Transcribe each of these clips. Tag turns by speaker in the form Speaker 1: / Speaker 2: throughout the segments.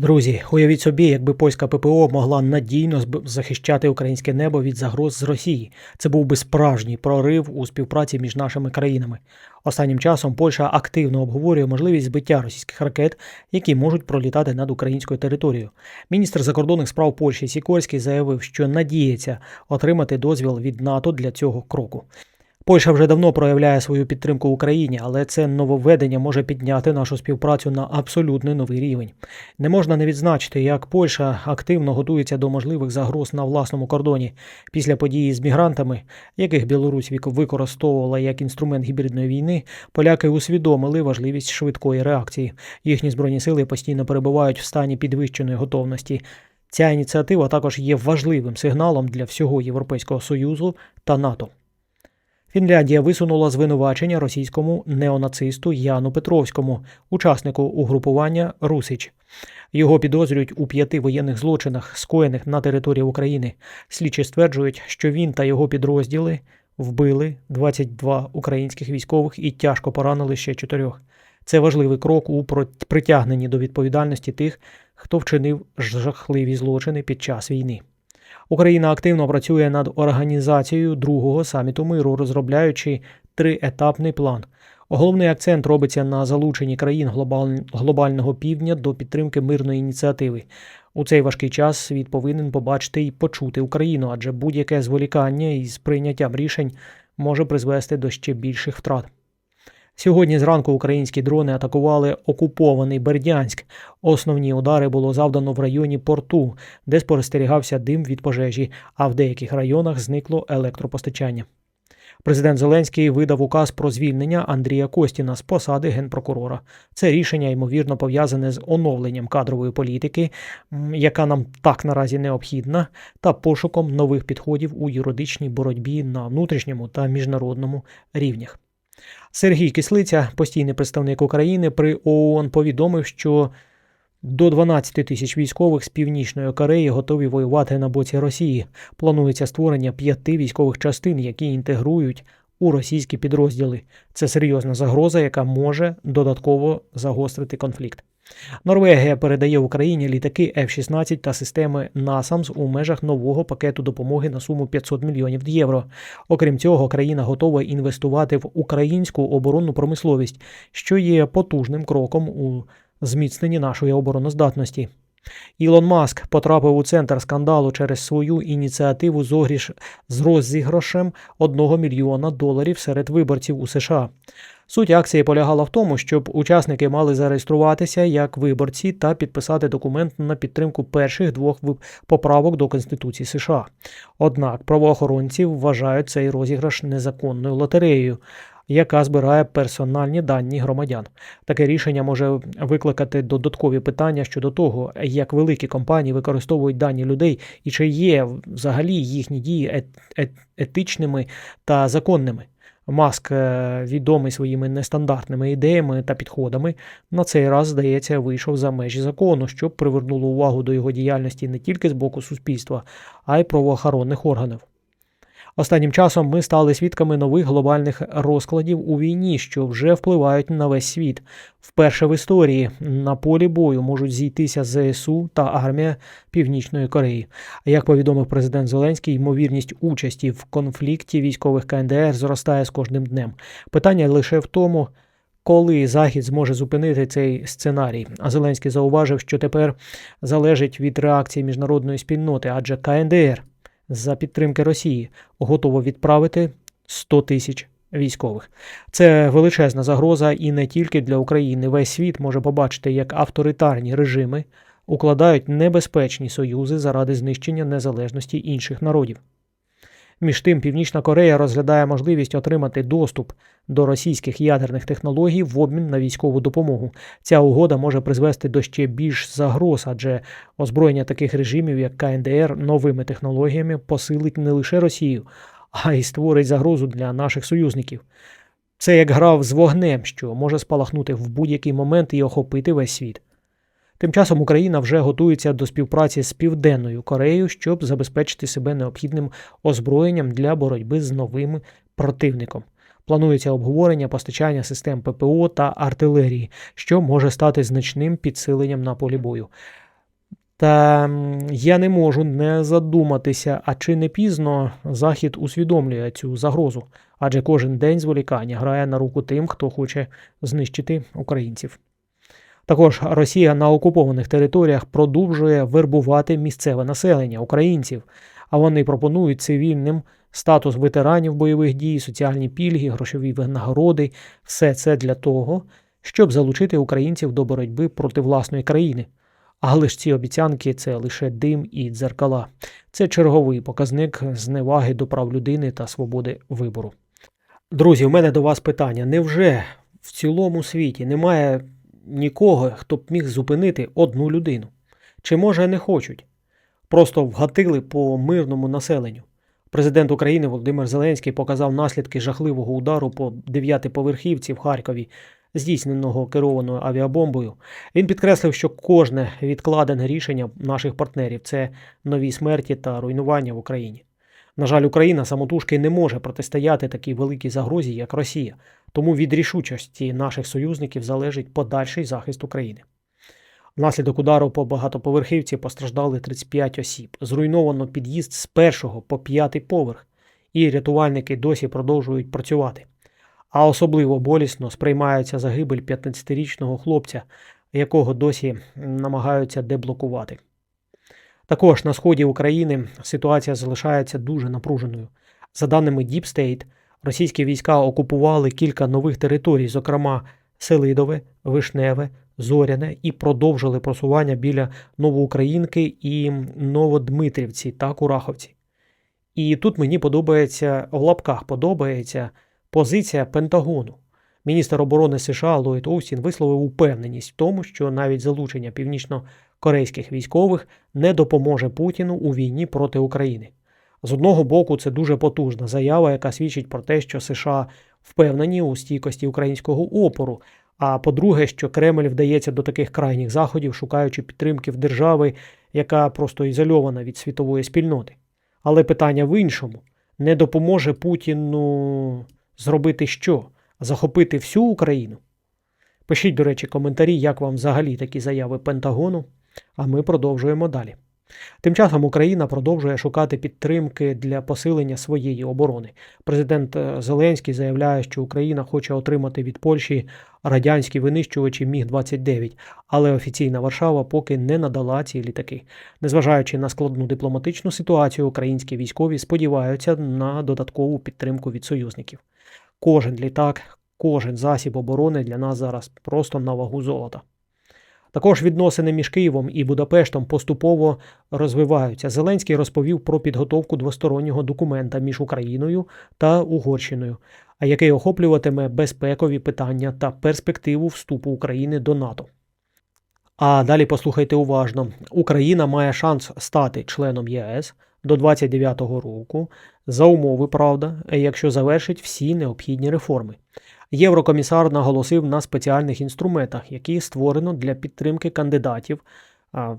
Speaker 1: Друзі, уявіть собі, якби польська ППО могла надійно захищати українське небо від загроз з Росії. Це був би справжній прорив у співпраці між нашими країнами. Останнім часом Польща активно обговорює можливість збиття російських ракет, які можуть пролітати над українською територією. Міністр закордонних справ Польщі Сікорський заявив, що надіється отримати дозвіл від НАТО для цього кроку. Польща вже давно проявляє свою підтримку Україні, але це нововведення може підняти нашу співпрацю на абсолютно новий рівень. Не можна не відзначити, як Польща активно готується до можливих загроз на власному кордоні після події з мігрантами, яких Білорусь використовувала як інструмент гібридної війни. Поляки усвідомили важливість швидкої реакції. Їхні збройні сили постійно перебувають в стані підвищеної готовності. Ця ініціатива також є важливим сигналом для всього Європейського союзу та НАТО. Фінляндія висунула звинувачення російському неонацисту Яну Петровському, учаснику угрупування Русич. Його підозрюють у п'яти воєнних злочинах, скоєних на території України. Слідчі стверджують, що він та його підрозділи вбили 22 українських військових і тяжко поранили ще чотирьох. Це важливий крок у притягненні до відповідальності тих, хто вчинив жахливі злочини під час війни. Україна активно працює над організацією другого саміту миру, розробляючи триетапний план. Головний акцент робиться на залученні країн глобального півдня до підтримки мирної ініціативи. У цей важкий час світ повинен побачити і почути Україну, адже будь-яке зволікання із прийняттям рішень може призвести до ще більших втрат. Сьогодні зранку українські дрони атакували окупований Бердянськ. Основні удари було завдано в районі порту, де спостерігався дим від пожежі, а в деяких районах зникло електропостачання. Президент Зеленський видав указ про звільнення Андрія Костіна з посади генпрокурора. Це рішення ймовірно пов'язане з оновленням кадрової політики, яка нам так наразі необхідна, та пошуком нових підходів у юридичній боротьбі на внутрішньому та міжнародному рівнях. Сергій Кислиця, постійний представник України при ООН, повідомив, що до 12 тисяч військових з Північної Кореї готові воювати на боці Росії. Планується створення п'яти військових частин, які інтегрують у російські підрозділи. Це серйозна загроза, яка може додатково загострити конфлікт. Норвегія передає Україні літаки F-16 та системи NASAMS у межах нового пакету допомоги на суму 500 мільйонів євро. Окрім цього, країна готова інвестувати в українську оборонну промисловість, що є потужним кроком у зміцненні нашої обороноздатності. Ілон Маск потрапив у центр скандалу через свою ініціативу з розіграшем 1 мільйона доларів серед виборців у США. Суть акції полягала в тому, щоб учасники мали зареєструватися як виборці та підписати документ на підтримку перших двох поправок до Конституції США. Однак правоохоронці вважають цей розіграш незаконною лотереєю, яка збирає персональні дані громадян. Таке рішення може викликати додаткові питання щодо того, як великі компанії використовують дані людей і чи є взагалі їхні дії ет- ет- етичними та законними. Маск, е, відомий своїми нестандартними ідеями та підходами, на цей раз, здається, вийшов за межі закону, що привернуло увагу до його діяльності не тільки з боку суспільства, а й правоохоронних органів. Останнім часом ми стали свідками нових глобальних розкладів у війні, що вже впливають на весь світ. Вперше в історії на полі бою можуть зійтися ЗСУ та армія Північної Кореї. Як повідомив президент Зеленський, ймовірність участі в конфлікті військових КНДР зростає з кожним днем. Питання лише в тому, коли Захід зможе зупинити цей сценарій. А Зеленський зауважив, що тепер залежить від реакції міжнародної спільноти, адже КНДР за підтримки Росії готово відправити 100 тисяч військових. Це величезна загроза і не тільки для України. Весь світ може побачити, як авторитарні режими укладають небезпечні союзи заради знищення незалежності інших народів. Між тим, Північна Корея розглядає можливість отримати доступ до російських ядерних технологій в обмін на військову допомогу. Ця угода може призвести до ще більш загроз, адже озброєння таких режимів, як КНДР, новими технологіями посилить не лише Росію, а й створить загрозу для наших союзників. Це як грав з вогнем, що може спалахнути в будь-який момент і охопити весь світ. Тим часом Україна вже готується до співпраці з Південною Кореєю, щоб забезпечити себе необхідним озброєнням для боротьби з новим противником. Планується обговорення постачання систем ППО та артилерії, що може стати значним підсиленням на полі бою. Та я не можу не задуматися, а чи не пізно Захід усвідомлює цю загрозу, адже кожен день зволікання грає на руку тим, хто хоче знищити українців. Також Росія на окупованих територіях продовжує вербувати місцеве населення українців, а вони пропонують цивільним статус ветеранів бойових дій, соціальні пільги, грошові винагороди все це для того, щоб залучити українців до боротьби проти власної країни. Але ж ці обіцянки це лише дим і дзеркала. Це черговий показник зневаги до прав людини та свободи вибору. Друзі, у мене до вас питання: невже в цілому світі немає нікого, хто б міг зупинити одну людину? Чи може не хочуть? Просто вгатили по мирному населенню. Президент України Володимир Зеленський показав наслідки жахливого удару по дев'ятиповерхівці в Харкові, здійсненого керованою авіабомбою. Він підкреслив, що кожне відкладене рішення наших партнерів це нові смерті та руйнування в Україні. На жаль, Україна самотужки не може протистояти такій великій загрозі, як Росія, тому від рішучості наших союзників залежить подальший захист України. Внаслідок удару по багатоповерхівці постраждали 35 осіб. Зруйновано під'їзд з першого по п'ятий поверх, і рятувальники досі продовжують працювати. А особливо болісно сприймається загибель 15-річного хлопця, якого досі намагаються деблокувати. Також на сході України ситуація залишається дуже напруженою. За даними Deep State, російські війська окупували кілька нових територій, зокрема Селидове, Вишневе, Зоряне, і продовжили просування біля Новоукраїнки і Новодмитрівці та Кураховці. І тут мені подобається в лапках подобається позиція Пентагону. Міністр оборони США Ллойд Оустін висловив упевненість в тому, що навіть залучення північно-корейських військових не допоможе Путіну у війні проти України. З одного боку, це дуже потужна заява, яка свідчить про те, що США впевнені у стійкості українського опору. А по-друге, що Кремль вдається до таких крайніх заходів, шукаючи підтримки в держави, яка просто ізольована від світової спільноти. Але питання в іншому: не допоможе Путіну зробити що? Захопити всю Україну? Пишіть, до речі, коментарі, як вам взагалі такі заяви Пентагону, а ми продовжуємо далі. Тим часом Україна продовжує шукати підтримки для посилення своєї оборони. Президент е, Зеленський заявляє, що Україна хоче отримати від Польщі радянські винищувачі Міг-29, але офіційна Варшава поки не надала ці літаки. Незважаючи на складну дипломатичну ситуацію, українські військові сподіваються на додаткову підтримку від союзників. Кожен літак, кожен засіб оборони для нас зараз просто на вагу золота. Також відносини між Києвом і Будапештом поступово розвиваються. Зеленський розповів про підготовку двостороннього документа між Україною та Угорщиною, а який охоплюватиме безпекові питання та перспективу вступу України до НАТО. А далі послухайте уважно: Україна має шанс стати членом ЄС до 29-го року за умови, правда, якщо завершить всі необхідні реформи. Єврокомісар наголосив на спеціальних інструментах, які створено для підтримки кандидатів,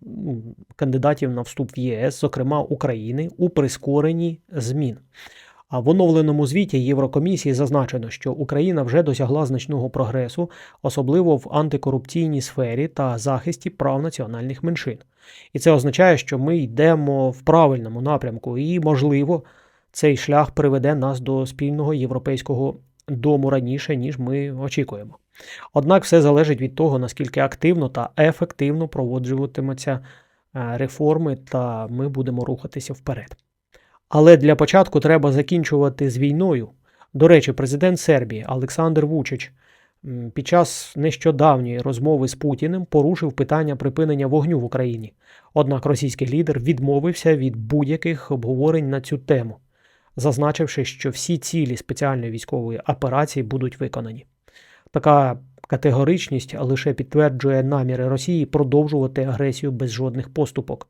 Speaker 1: ну, кандидатів на вступ в ЄС, зокрема України, у прискоренні змін. А в оновленому звіті Єврокомісії зазначено, що Україна вже досягла значного прогресу, особливо в антикорупційній сфері та захисті прав національних меншин. І це означає, що ми йдемо в правильному напрямку, і, можливо, цей шлях приведе нас до спільного європейського дому раніше, ніж ми очікуємо. Однак все залежить від того, наскільки активно та ефективно проводжуватимуться е, реформи, та ми будемо рухатися вперед. Але для початку треба закінчувати з війною. До речі, президент Сербії Олександр Вучич під час нещодавньої розмови з Путіним порушив питання припинення вогню в Україні. Однак російський лідер відмовився від будь-яких обговорень на цю тему, зазначивши, що всі цілі спеціальної військової операції будуть виконані. Така категоричність лише підтверджує наміри Росії продовжувати агресію без жодних поступок.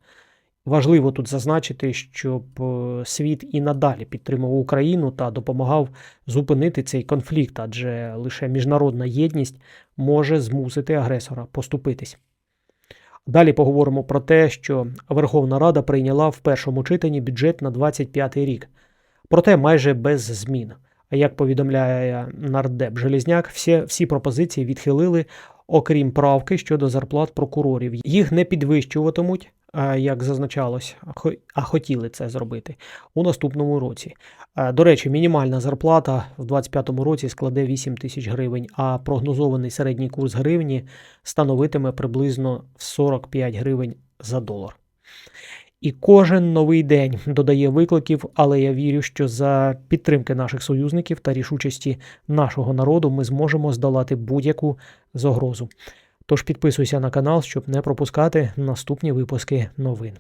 Speaker 1: Важливо тут зазначити, щоб е, світ і надалі підтримував Україну та допомагав зупинити цей конфлікт, адже лише міжнародна єдність може змусити агресора поступитись. Далі поговоримо про те, що Верховна Рада прийняла в першому читанні бюджет на 25 рік, проте майже без змін. А як повідомляє нардеп Желізняк, всі, всі пропозиції відхилили, окрім правки щодо зарплат прокурорів. Їх не підвищуватимуть як зазначалось, а хотіли це зробити у наступному році. Е, До речі, мінімальна зарплата в 2025 році складе 8 тисяч гривень, а прогнозований середній курс гривні становитиме приблизно 45 гривень за долар. І кожен новий день додає викликів, але я вірю, що за підтримки наших союзників та рішучості нашого народу ми зможемо здолати будь-яку загрозу. Тож підписуйся на канал, щоб не пропускати наступні випуски новин.